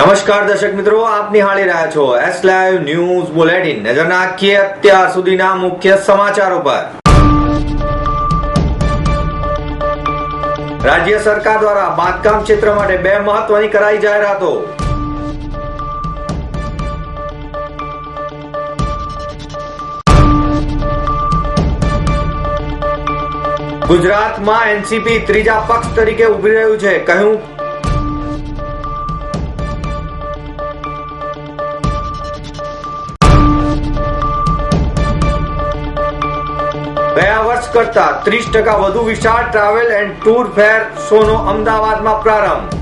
નમસ્કાર દર્શક મિત્રો, આપ નિહાળી રહ્યા છો એસ લાઈવ ન્યૂઝ બુલેટિન નજર નાખીએ અત્યાર સુધીના મુખ્ય સમાચારો પર. રાજ્ય સરકાર દ્વારા બાંધકામ ક્ષેત્ર માટે બે મહત્વની કરાઈ જાહેરાતો. ગુજરાતમાં એનસીપી ત્રીજા પક્ષ તરીકે ઉભરી રહ્યું છે. કહ્યું કરતા ત્રીસ ટકા વધુ વિશાળ ટ્રાવેલ એન્ડ ટૂર ફેર શોનો અમદાવાદમાં પ્રારંભ.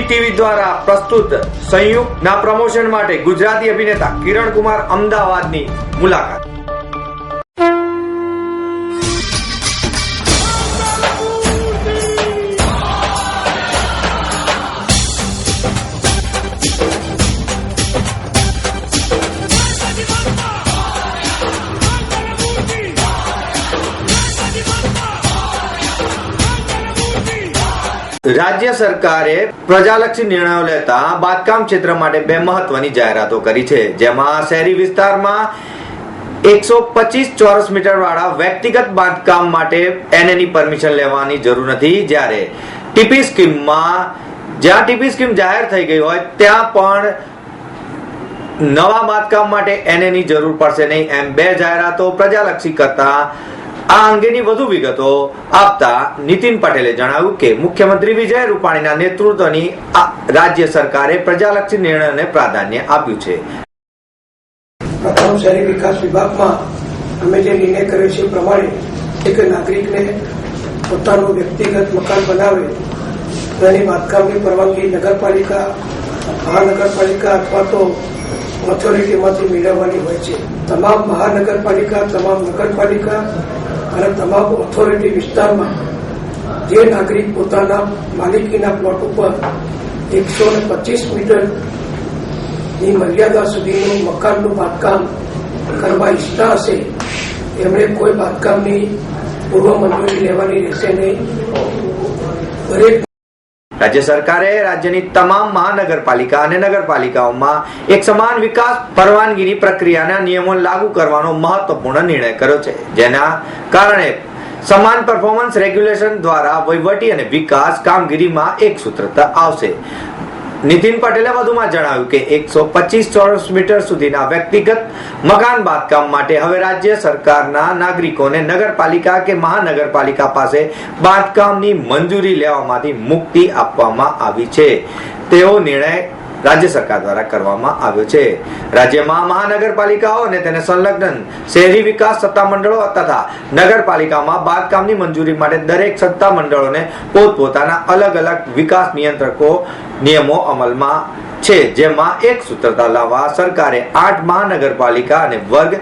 ટીવી દ્વારા પ્રસ્તુત સંયુક્ત ના પ્રમોશન માટે ગુજરાતી અભિનેતા કિરણ કુમાર અમદાવાદની મુલાકાત. રાજ્ય સરકારે પ્રજાલક્ષી નિર્ણયો લેતા બાંધકામ ક્ષેત્ર માટે બે મહત્વની જાહેરાતો કરી છે. જેમાં શહેરી વિસ્તારમાં એકસો પચીસ ચોરસ મીટર વાળા વ્યક્તિગત બાંધકામ માટે એનએની પરમિશન લેવાની જરૂર નથી. જ્યારે ટીપી સ્કીમમાં, જ્યાં ટીપી સ્કીમ જાહેર થઈ ગઈ હોય, ત્યાં પણ નવા બાંધકામ માટે એનએની જરૂર પડશે નહીં. એમ બે જાહેરાતો પ્રજાલક્ષી કરતા આ અંગેની વધુ વિગતો આપતા નીતિન પટેલે જણાવ્યું કે મુખ્યમંત્રી વિજય રૂપાણીના નેતૃત્વની રાજ્ય સરકારે પ્રજાલક્ષી નિર્ણયને પ્રાધાન્ય આપ્યું છે. પ્રથમ શહેરી વિકાસ વિભાગમાં અમે જે નિર્ણય કર્યો છે પ્રમાણે એક નાગરિકને પોતાનું વ્યક્તિગત મકાન બનાવે, તેની બાંધકામની પરવાનગી નગરપાલિકા, મહાનગરપાલિકા અથવા તો ઓથોરિટીમાંથી મેળવવાની હોય છે. તમામ મહાનગરપાલિકા, તમામ નગરપાલિકા અને તમામ ઓથોરિટી વિસ્તારમાં જે નાગરિક પોતાના માલિકીના પ્લોટ ઉપર એકસો ને પચીસ મીટરની મર્યાદા સુધીનું મકાનનું બાંધકામ કરવા ઈચ્છતા હશે, એમણે કોઈ બાંધકામની પૂર્વ મંજૂરી લેવાની રહેશે નહીં. દરેક રાજ્ય સરકારે રાજ્યની તમામ મહાનગરપાલિકા અને નગરપાલિકાઓમાં એક સમાન વિકાસ પરવાનગીની પ્રક્રિયાના નિયમો લાગુ કરવાનો મહત્વપૂર્ણ નિર્ણય કર્યો છે. જેના કારણે સમાન પરફોર્મન્સ રેગ્યુલેશન દ્વારા વહીવટી અને વિકાસ કામગીરીમાં એક સૂત્રતા આવશે. નીતિન પટેલે વધુમાં જણાવ્યું કે એકસો પચીસ ચોરસ મીટર સુધીના વ્યક્તિગત મકાન બાંધકામ માટે હવે રાજ્ય સરકારના નાગરિકોને નગરપાલિકા કે મહાનગરપાલિકા પાસે બાંધકામની મંજૂરી લેવામાંથી મુક્તિ આપવામાં આવી છે. તેવો નિર્ણય રાજ્ય સરકાર દ્વારા કરવામાં આવ્યો છે. રાજ્યમાં મહાનગરપાલિકાઓ અને તેને સંલગ્ન શહેરી વિકાસ સત્તામંડળો તથા નગરપાલિકામાં બાંધકામની મંજૂરી માટે દરેક સત્તામંડળોને પોતપોતાના અલગ અલગ વિકાસ નિયંત્રકો નિયમો અમલમાં છે, જેમાં એક સૂત્રતા લાવવા સરકારે આઠ મહાનગરપાલિકા અને વર્ગ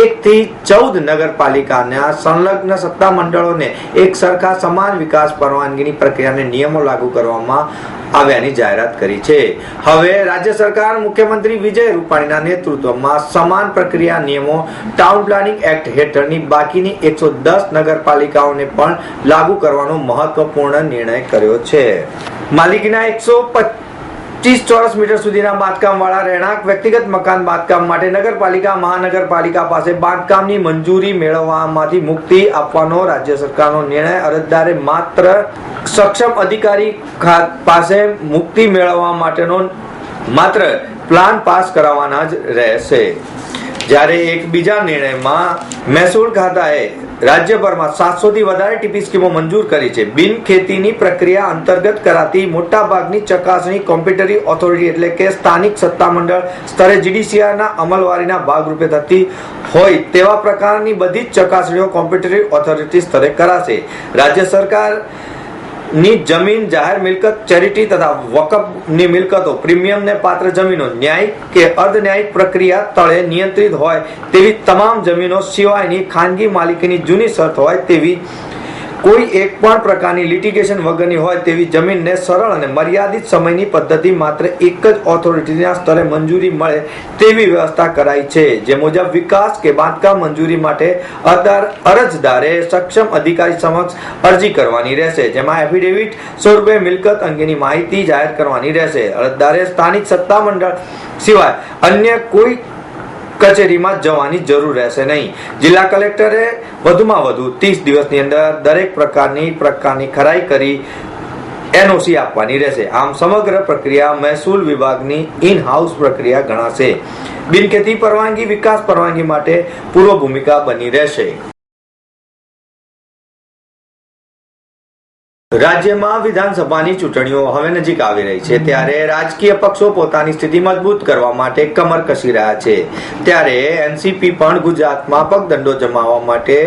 એક થી ચૌદ નગરપાલિકાના સંલગ્ન સત્તામંડળોને એક સરખા સમાન વિકાસ પરવાનગીની પ્રક્રિયાને નિયમો લાગુ કરવામાં આવ્યાની જાહેરાત કરી છે. હવે રાજ્ય સરકાર, મુખ્યમંત્રી વિજય રૂપાણીના નેતૃત્વમાં સમાન પ્રક્રિયા નિયમો ટાઉન પ્લાનિંગ એક્ટ હેઠળની બાકીની એકસો દસ નગરપાલિકાઓને પણ લાગુ કરવાનો મહત્વપૂર્ણ નિર્ણય કર્યો છે. માલિકીના એકસો પચીસ ચોરસ મીટર સુધીના બાંધકામ વાળા રહેણાંક, વ્યક્તિગત મકાન બાંધકામ માટે નગરપાલિકા, મહાનગરપાલિકા પાસે બાંધકામની મંજૂરી મેળવવામાંથી મુક્તિ આપવાનો રાજ્ય સરકારનો નિર્ણય. અરજદારે માત્ર સક્ષમ અધિકારી પાસે મુક્તિ મેળવવા માટેનો માત્ર પ્લાન પાસ કરાવવાના જ રહેશે. જ્યારે એક બીજા નિર્ણયમાં મહેસૂલ ખાતાએ રાજ્યભરમાં સાતસો થી વધારે ટીપી સ્કીમો મંજૂર કરી છે. બિન ખેતીની પ્રક્રિયા અંતર્ગત કરાતી મોટા ભાગની ચકાસણી કોમ્પ્યુટરી ઓથોરિટી એટલે કે સ્થાનિક સત્તામંડળ સ્તરે જીડીસીઆરના અમલવારીના ભાગરૂપે થતી હોય તેવા પ્રકારની બધી જ ચકાસણીઓ કોમ્પ્યુટરી ઓથોરિટી સ્તરે કરાશે. રાજ્ય સરકાર ની જમીન જાહેર મિલકત, ચેરિટી તથા વકફની મિલકતો પ્રીમિયમને પાત્ર જમીનો, ન્યાયિક કે અર્ધ ન્યાયિક પ્રક્રિયા તળે નિયંત્રિત હોય તેવી તમામ જમીનો સિવાયની ખાનગી માલિકીની જૂની શરત હોય તેવી કોઈ એક પણ પ્રકારની લિટિગેશન વગરની હોય તેવી જમીનને સરળ અને મર્યાદિત સમયની પદ્ધતિ માત્ર એક જ ઓથોરિટીના સ્તરે મંજૂરી મળે તેવી વ્યવસ્થા કરાઈ છે. જે મુજબ વિકાસ કે બાંધકામ મંજૂરી માટે અરજદારે સક્ષમ અધિકારી સમક્ષ અરજી કરવાની રહેશે. જેમાં એફિડેવિટ સ્વરૂપે મિલકત અંગેની માહિતી જાહેર કરવાની રહેશે. અરજદારે સ્થાનિક સત્તા મંડળ સિવાય અન્ય કોઈ કચેરીમાં જવાની જરૂર રહેશે નહીં. જિલ્લા કલેક્ટરે વધુમાં વધુ ત્રીસ દિવસની અંદર દરેક પ્રકારની પ્રકારની ખરાઈ કરી એનઓસી આપવાની રહેશે. આમ સમગ્ર પ્રક્રિયા મહેસૂલ વિભાગની ઇન હાઉસ પ્રક્રિયા ગણાશે. બિનખેતી પરવાનગી, વિકાસ પરવાનગી માટે પૂર્વ ભૂમિકા બની રહેશે. રાજ્યમાં વિધાનસભાની ચૂંટણીઓ હવે નજીક આવી રહી છે. ત્યારે રાજકીય પક્ષો પોતાની સ્થિતિ મજબૂત કરવા માટે કમર કસી રહ્યા છે. ત્યારે એનસીપી પણ ગુજરાતમાં પગદંડો જમાવવા માટે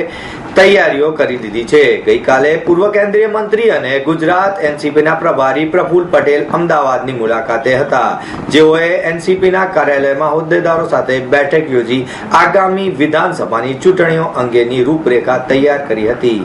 તૈયારીઓ કરી દીધી છે. ગઈકાલે પૂર્વ કેન્દ્રીય મંત્રી અને ગુજરાત એનસીપીના પ્રભારી પ્રફુલ પટેલ અમદાવાદની મુલાકાતે હતા. જેઓએ એનસીપીના કાર્યાલયમાં હોદ્દેદારો સાથે બેઠક યોજી આગામી વિધાનસભાની ચૂંટણીઓ અંગેની રૂપરેખા તૈયાર કરી હતી.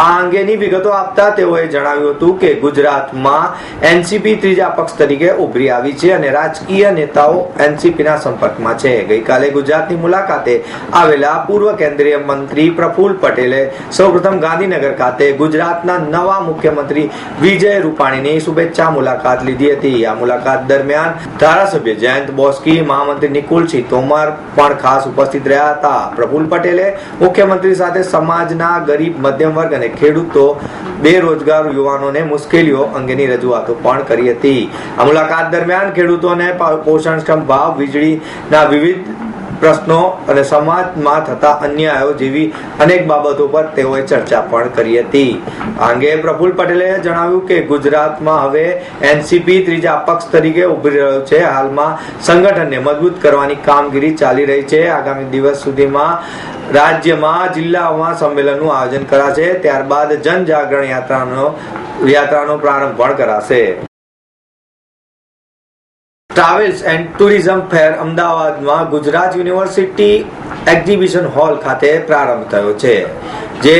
આ અંગેની વિગતો આપતા તેઓએ જણાવ્યું હતું કે ગુજરાતમાં એનસીપી ત્રીજા પક્ષ તરીકે ઉભરી આવી છે અને રાજકીય નેતાઓ એનસીપીના સંપર્કમાં છે. ગઈકાલે ગુજરાતની મુલાકાતે આવેલા પૂર્વ કેન્દ્રીય મંત્રી પ્રફુલ પટેલે સૌપ્રથમ ગાંધીનગર ખાતે ગુજરાતના નવા મુખ્યમંત્રી વિજય રૂપાણીની શુભેચ્છા મુલાકાત લીધી હતી. આ મુલાકાત દરમિયાન ધારાસભ્ય જયંત બોસ્કી મહામંત્રી નિકુલસિંહ તોમર પણ ખાસ ઉપસ્થિત રહ્યા હતા. પ્રફુલ પટેલે મુખ્યમંત્રી સાથે સમાજના ગરીબ, મધ્યમ વર્ગ અને ખેડૂતો બેરોજગાર યુવાનોને મુશ્કેલીઓ અંગેની રજૂઆતો પણ કરી હતી. આ મુલાકાત દરમિયાન ખેડૂતોને પોષણક્ષમ ભાવ, વીજળીના વિવિધ પ્રશ્નો અને સમાજમાં થતા અન્યાયો જેવી અનેક બાબતો પર તેઓએ ચર્ચા પણ કરી હતી. અંગે પ્રફુલ પટેલે જણાવ્યું કે ગુજરાતમાં હવે એનસીપી ત્રીજા પક્ષ તરીકે ઉભરી રહ્યો છે. હાલમાં સંગઠનને મજબૂત કરવાની કામગીરી ચાલી રહી છે. આગામી દિવસ સુધીમાં રાજ્યમાં જિલ્લાઓમાં સંમેલનનું આયોજન કરાશે, ત્યારબાદ જનજાગરણ યાત્રાનો યાત્રાનો પ્રારંભ પણ કરાશે. ટ્રાવેલ્સ એન્ડ ટુરિઝમ ફેર અમદાવાદમાં ગુજરાત યુનિવર્સિટી એક્ઝિબિશન હોલ ખાતે પ્રારંભ થયો છે, જે,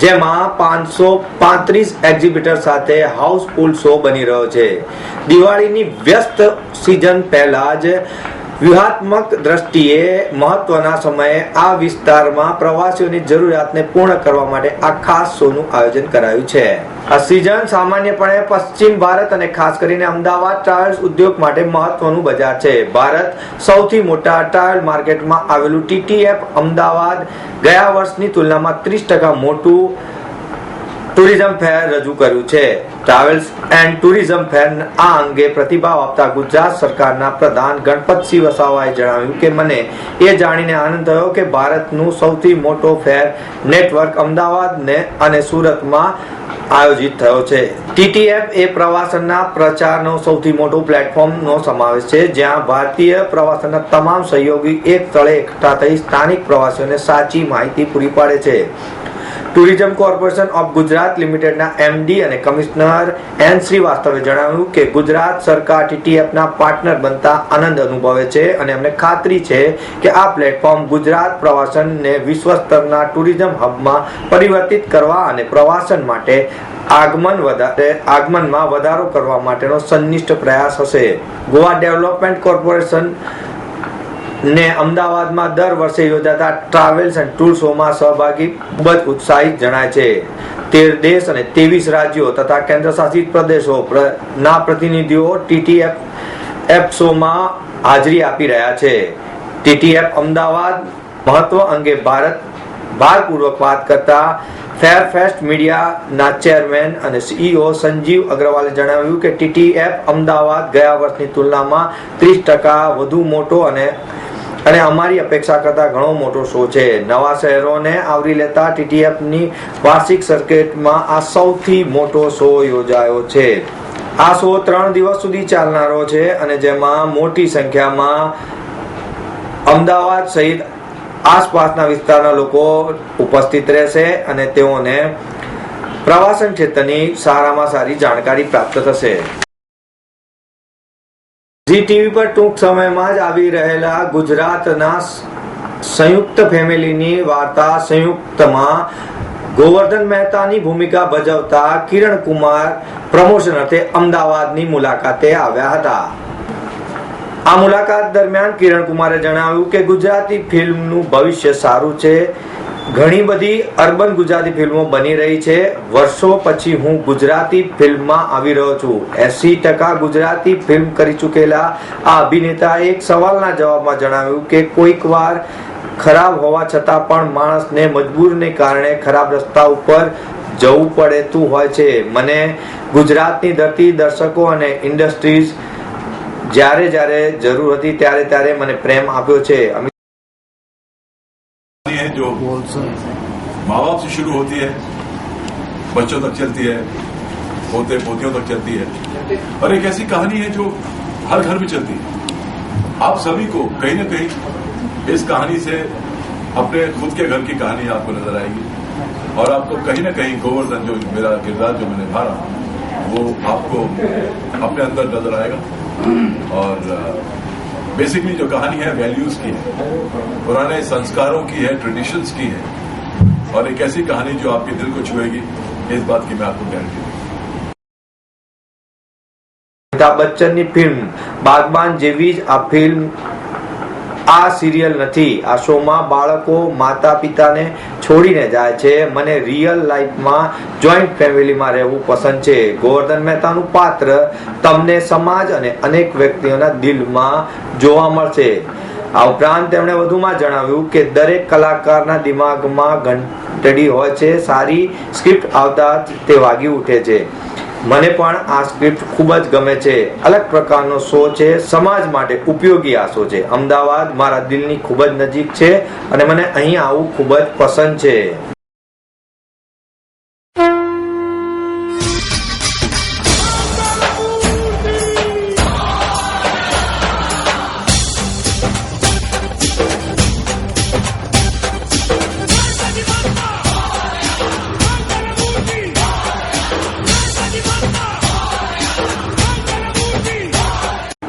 જેમાં પાંચસો પાંત્રીસ એક્ઝિબિટર સાથે હાઉસફુલ શો બની રહ્યો છે. દિવાળીની વ્યસ્ત સિઝન પહેલા જ વ્યૂહાત્મક દ્રષ્ટિએ મહત્વના સમયે આ વિસ્તારમાં પ્રવાસીઓની જરૂરિયાતને પૂર્ણ કરવા માટે આ ખાસ શોનું આયોજન કરાયું છે. આ સિઝન સામાન્યપણે પશ્ચિમ ભારત અને ખાસ કરીને અમદાવાદ ટાયર્સ ઉદ્યોગ માટે મહત્વનું બજાર છે. ભારત સૌથી મોટા ટાયર માર્કેટમાં આવેલું ટીટીએફ અમદાવાદ ગયા વર્ષની તુલનામાં ત્રીસ ટકા મોટું ટુરિઝમ ફેર રજૂ કર્યું છે. ટ્રાવેલ્સ એન્ડ ટુરિઝમ ફેર આ અંગે પ્રતિભાવ આપતા ગુજરાત સરકારના પ્રધાન ગણપતસિંહ વસાવાએ જણાવ્યું કે, મને એ જાણીને આનંદ થયો કે ભારતનું સૌથી મોટો ફેર નેટવર્ક અમદાવાદને અને સુરતમાં આયોજિત થયો છે. ટીટીએફ એ પ્રવાસનના પ્રચારનો સૌથી મોટો પ્લેટફોર્મનો સમાવેશ છે, જ્યાં ભારતીય પ્રવાસનના તમામ સહયોગી એક સ્થળે એકઠા થઈ સ્થાનિક પ્રવાસીઓને સાચી માહિતી પૂરી પાડે છે. ટુરિઝમ કોર્પોરેશન ઓફ ગુજરાત લિમિટેડના એમડી અને કમિશનર એન શ્રીવાસ્તવે જણાવ્યું કે ગુજરાત સરકાર ટીટીએફના પાર્ટનર બનતા આનંદ અનુભવે છે અને અમને ખાતરી છે કે આ પ્લેટફોર્મ ગુજરાત પ્રવાસનને વિશ્વ સ્તરના ટુરિઝમ હબમાં પરિવર્તિત કરવા અને પ્રવાસન માટે આગમન વધારે આગમનમાં વધારો કરવા માટેનો સંનિષ્ઠ પ્રયાસ હશે. ગોવા ડેવલપમેન્ટ કોર્પોરેશન ને અમદાવાદમાં દર વર્ષે યોજાતા ટ્રાવેલ્સ એન્ડ ટૂર શોમાં સહભાગી ખૂબ જ ઉત્સાહિત જણાય છે. તેર દેશ અને ત્રેવીસ રાજ્યો તથા કેન્દ્ર શાસિત પ્રદેશો ના પ્રતિનિધિઓ ટીટીએફ એફ શોમાં હાજરી આપી રહ્યા છે. ટીટીએફ અમદાવાદ મહત્વ અંગે ભારત ભારપૂર્વક વાત કરતા ફેરફેસ્ટ મીડિયાના ચેરમેન અને સીઈઓ સંજીવ અગ્રવાલે જણાવ્યું કે ટીટીએફ અમદાવાદ ગયા વર્ષની તુલનામાં ત્રીસ ટકા વધુ મોટો અને અને અમારી અપેક્ષા કરતા ઘણો મોટો શો છે. નવા શહેરોને આવરી લેતા ટીટીએફની વાર્ષિક સર્કિટમાં આ સૌથી મોટો શો યોજાયો છે. આ શો ત્રણ દિવસ સુધી ચાલનારો છે અને જેમાં મોટી સંખ્યામાં અમદાવાદ સહિત આસપાસના વિસ્તારના લોકો ઉપસ્થિત રહેશે અને તેઓને પ્રવાસન ક્ષેત્રની સારામાં સારી જાણકારી પ્રાપ્ત થશે. ઝી ટીવી પર ટૂંક સમયમાં જ આવી રહેલા ગુજરાતના સંયુક્ત ફેમિલીની વાર્તા સંયુક્તમાં ગોવર્ધન મહેતાની ભૂમિકા ભજવતા કિરણ કુમાર પ્રમોશન અર્થે અમદાવાદની મુલાકાતે આવ્યા હતા. આ મુલાકાત દરમિયાન કિરણ કુમારે જણાવ્યું કે ગુજરાતી ફિલ્મનું ભવિષ્ય સારું છે. ઘણી બધી અર્બન ગુજરાતી ફિલ્મો બની રહી છે. વર્ષો પછી હું ગુજરાતી ફિલ્મમાં આવી રહ્યો છું. એસી ટકા ગુજરાતી ફિલ્મ કરી ચૂકેલા આ અભિનેતાએ એક સવાલના જવાબમાં જણાવ્યું કે કોઈક વાર ખરાબ હોવા છતાં પણ માણસને મજબૂરને કારણે ખરાબ રસ્તા ઉપર જવું પડતું હોય છે. મને ગુજરાતની ધરતી, દર્શકો અને ઇન્ડસ્ટ્રીઝ જ્યારે જ્યારે જરૂર હતી ત્યારે ત્યારે મને પ્રેમ આપ્યો છે. कहानी है जो माँ बाप से शुरू होती है बच्चों तक चलती है पोते पोतियों तक चलती है। और एक ऐसी कहानी है जो हर घर में चलती है। आप सभी को कहीं ना कहीं इस कहानी से अपने खुद के घर की कहानी आपको नज़र आएगी। और आपको कहीं ना कहीं गोवर्धन जो मेरा किरदार जो मैंने हूँ वो आपको अपने अंदर नज़र आएगा। और बेसिकली जो कहानी है वैल्यूज की है पुराने संस्कारों की है ट्रेडिशंस की है और एक ऐसी कहानी जो आपके दिल को छुएगी इस बात की मैं आपको गारंटी दूं અમિતાભ બચ્ચનની ફિલ્મ બાગબાન જેવી જ આ ફિલ્મ આ સિરિયલ નથી. આ શોમાં બાળકો માતા પિતાને છોડીને જાય છે. મને રિયલ લાઈફમાં જોઈન્ટ ફેમિલીમાં રહેવું પસંદ છે. ગોવર્ધન મહેતાનું પાત્ર તમને સમાજ અને અનેક વ્યક્તિઓના દિલમાં જોવા મળશે. આ ઉપરાંત તેમણે વધુમાં જણાવ્યું કે દરેક કલાકારના દિમાગમાં ઘંટડી હોય છે. સારી સ્ક્રિપ્ટ આવતા તે વાગી ઉઠે છે. મને પણ આ સ્ક્રિપ્ટ ખૂબ જ ગમે છે. અલગ પ્રકારનો શો છે, સમાજ માટે ઉપયોગી આ શો છે. અમદાવાદ મારા દિલની ખૂબ જ નજીક છે અને મને અહીં આવવું ખૂબ જ પસંદ છે.